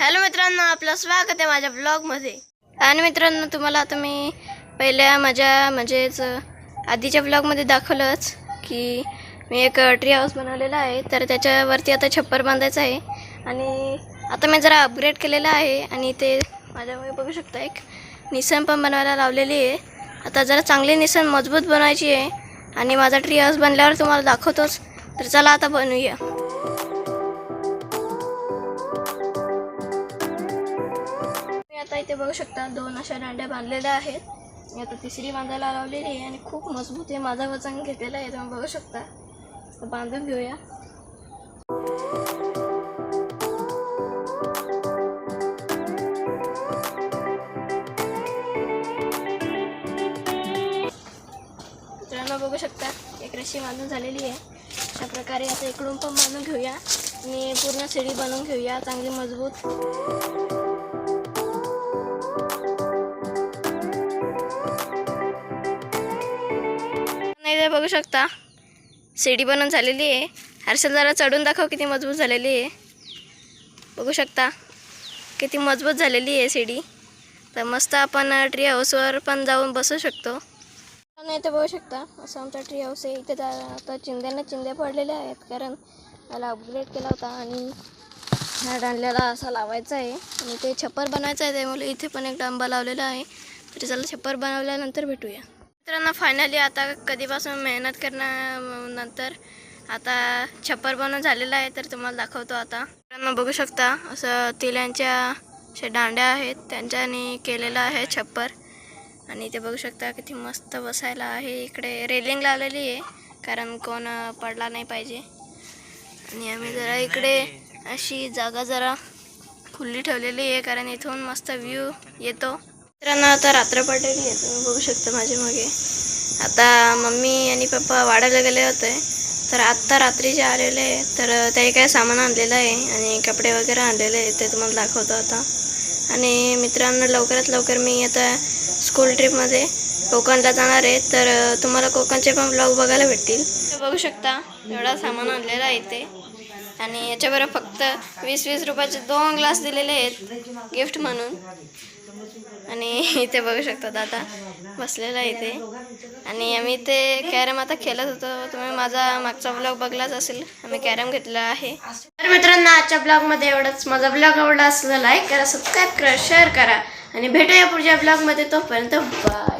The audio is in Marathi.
हॅलो मित्रांनो आपलं स्वागत आहे माझ्या ब्लॉगमध्ये. आणि मित्रांनो तुम्हाला आता मी पहिल्या माझ्या म्हणजेच आधीच्या ब्लॉगमध्ये दाखवलंच की मी एक ट्री हाऊस बनवलेला आहे. तर त्याच्यावरती आता छप्पर बांधायचं आहे. आणि आता मी जरा अपग्रेड केलेलं आहे आणि ते माझ्यामुळे बघू शकता एक निसन पण बनवायला लावलेली आहे. आता जरा चांगली निसन मजबूत बनवायची आहे. आणि माझा ट्री हाऊस बनल्यावर तुम्हाला दाखवतोच. तर चला आता बनवूया. आता इथे बघू शकता दोन अशा दांड्या बांधलेल्या आहेत. मी आता तिसरी बांधायला लावलेली आहे आणि खूप मजबूत आहे. माझा वजन घेतलेलं आहे तुम्ही बघू शकता. बांधून घेऊया. मित्रांनो बघू शकता एक रशी बांधून झालेली आहे. अशा प्रकारे आता इकडून पण बांधून घेऊया आणि पूर्ण शिडी बनवून घेऊया. चांगली मजबूत. नाही ते बघू शकता. शिडी बनून झालेली आहे. हर्षल जरा चढून दाखव किती मजबूत झालेली आहे. बघू शकता. किती मजबूत झालेली आहे शिडी तर मस्त आपण ट्री हाऊसवर पण जाऊन बसू शकतो. नाही ते बघू शकता असं आमचा ट्री हाऊस आहे. इथे आता चिंध्यांना चिंध्या पडलेल्या आहेत. कारण त्याला अपग्रेड केला होता आणि ह्या दांडल्याला असा लावायचा आहे. आणि ते छप्पर बनवायचं आहे त्यामुळे इथे पण एक डांबा लावलेला आहे. तरी चला छप्पर बनवल्यानंतर भेटूया. मित्रांनो फायनली आता कधीपासून मेहनत करण्यानंतर आता छप्पर बनवून झालेलं आहे तर तुम्हाला दाखवतो आता. मित्रांनो बघू शकता असं तिल्यांच्या अशा दांड्या आहेत त्यांच्याने केलेलं आहे छप्पर. आणि ते बघू शकता किती मस्त बसायला आहे. इकडे रेलिंग लावलेली आहे कारण कोण पडला नाही पाहिजे. आणि आम्ही जरा इकडे अशी जागा जरा खुली ठेवलेली आहे कारण इथून मस्त व्ह्यू येतो. मित्रांनो आता रात्र पडलेली आहे तुम्ही बघू शकता माझ्या मागे. आता मम्मी आणि पप्पा वाढायला गेले होते. तर आत्ता रात्री जे आलेले आहे तर त्याही काय सामान आणलेलं आहे आणि कपडे वगैरे आणलेले आहे ते तुम्हाला दाखवतो आता. आणि मित्रांनो लवकरात लवकर मी आता स्कूल ट्रिपमध्ये कोकणला जाणार आहे. तर तुम्हाला कोकणचे पण ब्लॉग बघायला भेटतील. बघू शकता एवढा सामान आणलेला आहे ते आणि याच्याबरोबर फक्त वीस वीस रुपयाचे दोन ग्लास दिलेले आहेत गिफ्ट म्हणून. आणि इथे बघू शकता दादा बसलेला आहे इथे. आणि आम्ही इथे कॅरम आता खेळत होतो. तुम्ही माझा मागचा ब्लॉग बघलाच असेल. आम्ही कॅरम घेतला आहे. तर मित्रांनो आजच्या ब्लॉगमध्ये एवढंच. माझा ब्लॉग आवडला असला लाईक करा सबस्क्राईब करा शेअर करा. आणि भेटूया पुढच्या ब्लॉगमध्ये तोपर्यंत बाय